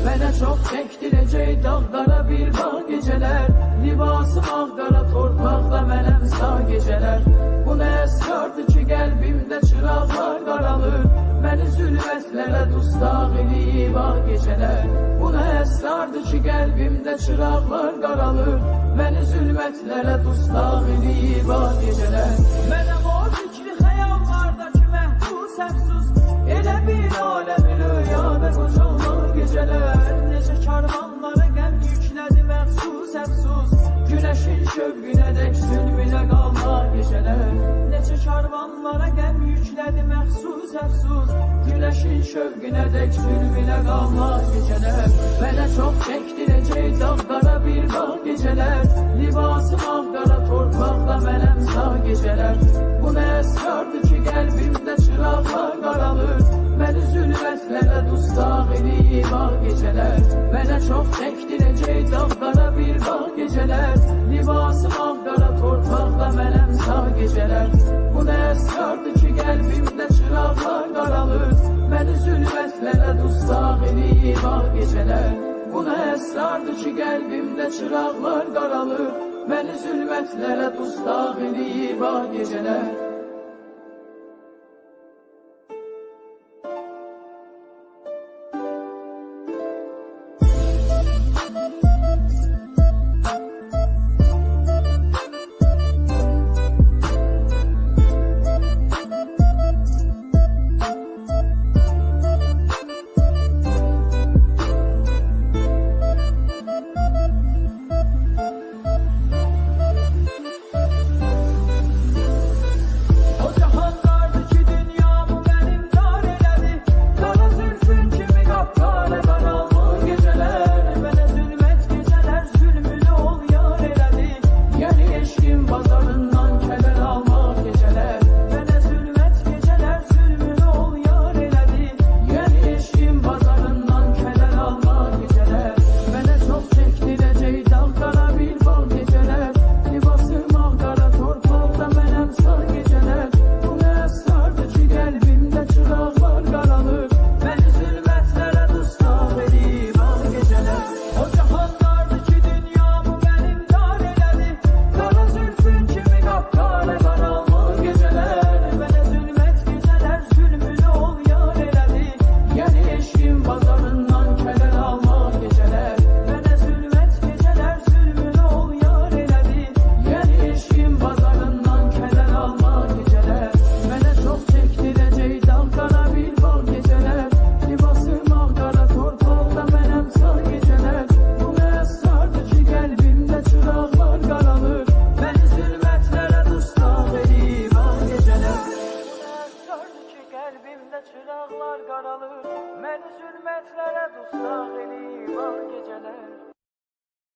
Mənə çox çəkdirəcək dağlara bir bağ gecələr Libasım ağqara torpaqda mənəm sağ gecələr Bu nə əsrardır ki qəlbimdə çıraqlar qaralır Məni zülmətlərə dustaq eləyib ağ gecələr Bu nə əsrardır ki qəlbimdə çıraqlar qaralır Məni zülmətlərə dustaq eləyib ağ gecələr Mənəm Necə karvanlara qəm yüklədi məxsus əfsus Günəşin şövqünə dək zülmünə qalma gecələr Mənə çox çəkdirəcək dağlara bir bağ gecələr Libasım ağqara torpaqda mənəm sağ gecələr Bu nə əsrardır ki qəlbimdə çıraqlar qaralır dustaq eləyib ağ gecələr Mənə çox çəkdirəcək dağlara bir bağ gecələr Libasım ağqara torpaqda mənəm sağ gecələr Bu nə əsrardır ki qəlbimdə çıraqlar qaralır Məni zülmətlərə dustaq eləyib ağ gecələr Bu nə əsrardır ki qəlbimdə çıraqlar qaralır Məni zülmətlərə dustaq eləyib ağ qəlbimdə çıraqlar qaralır Məni zülmətlərə dustaq eləyib ağ gecələr